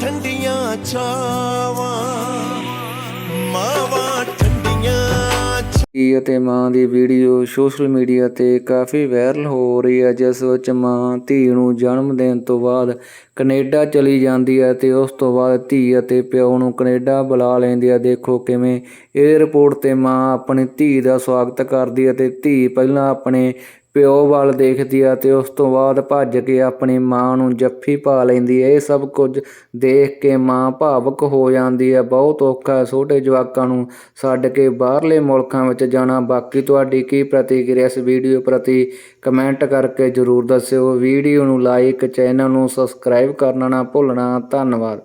ਠੰਡੀਆਂ ਛਾਵਾਂ, ਮਾਵਾਂ ਠੰਡੀਆਂ ਧੀ ਅਤੇ ਮਾਂ ਦੀ ਵੀਡੀਓ ਸੋਸ਼ਲ ਮੀਡੀਆ ਤੇ ਕਾਫੀ ਵਾਇਰਲ ਹੋ ਰਹੀ ਹੈ, ਜਿਸ ਵਿੱਚ ਮਾਂ ਧੀ ਨੂੰ ਜਨਮ ਦੇਣ ਤੋਂ ਬਾਅਦ ਕੈਨੇਡਾ ਚਲੀ ਜਾਂਦੀ ਹੈ ਤੇ ਉਸ ਤੋਂ ਬਾਅਦ ਧੀ ਅਤੇ ਪਿਓ ਨੂੰ ਕੈਨੇਡਾ ਬੁਲਾ ਲੈਂਦੀ ਹੈ। ਦੇਖੋ ਕਿਵੇਂ 에ਅਰਪੋਰਟ ਤੇ ਮਾਂ ਆਪਣੀ ਧੀ ਦਾ ਸਵਾਗਤ ਕਰਦੀ ਹੈ ਤੇ ਧੀ ਪਹਿਲਾਂ ਆਪਣੇ ਪਿਓ ਵੱਲ ਦੇਖਦੀ ਆ ਅਤੇ ਉਸ ਤੋਂ ਬਾਅਦ ਭੱਜ ਕੇ ਆਪਣੀ ਮਾਂ ਨੂੰ ਜੱਫੀ ਪਾ ਲੈਂਦੀ ਹੈ ਇਹ ਸਭ ਕੁਝ ਦੇਖ ਕੇ ਮਾਂ ਭਾਵੁਕ ਹੋ ਜਾਂਦੀ ਹੈ ਬਹੁਤ ਔਖਾ ਹੈ ਛੋਟੇ ਜਵਾਕਾਂ ਨੂੰ ਛੱਡ ਕੇ ਬਾਹਰਲੇ ਮੁਲਕਾਂ ਵਿੱਚ ਜਾਣਾ। ਬਾਕੀ ਤੁਹਾਡੀ ਕੀ ਪ੍ਰਤੀਕਿਰਿਆ ਇਸ ਵੀਡੀਓ ਪ੍ਰਤੀ ਕਮੈਂਟ ਕਰਕੇ ਜਰੂਰ ਦੱਸਿਓ। ਵੀਡੀਓ ਨੂੰ ਲਾਈਕ, ਚੈਨਲ ਨੂੰ ਸਬਸਕ੍ਰਾਈਬ ਕਰਨਾ ਨਾ ਭੁੱਲਣਾ। ਧੰਨਵਾਦ।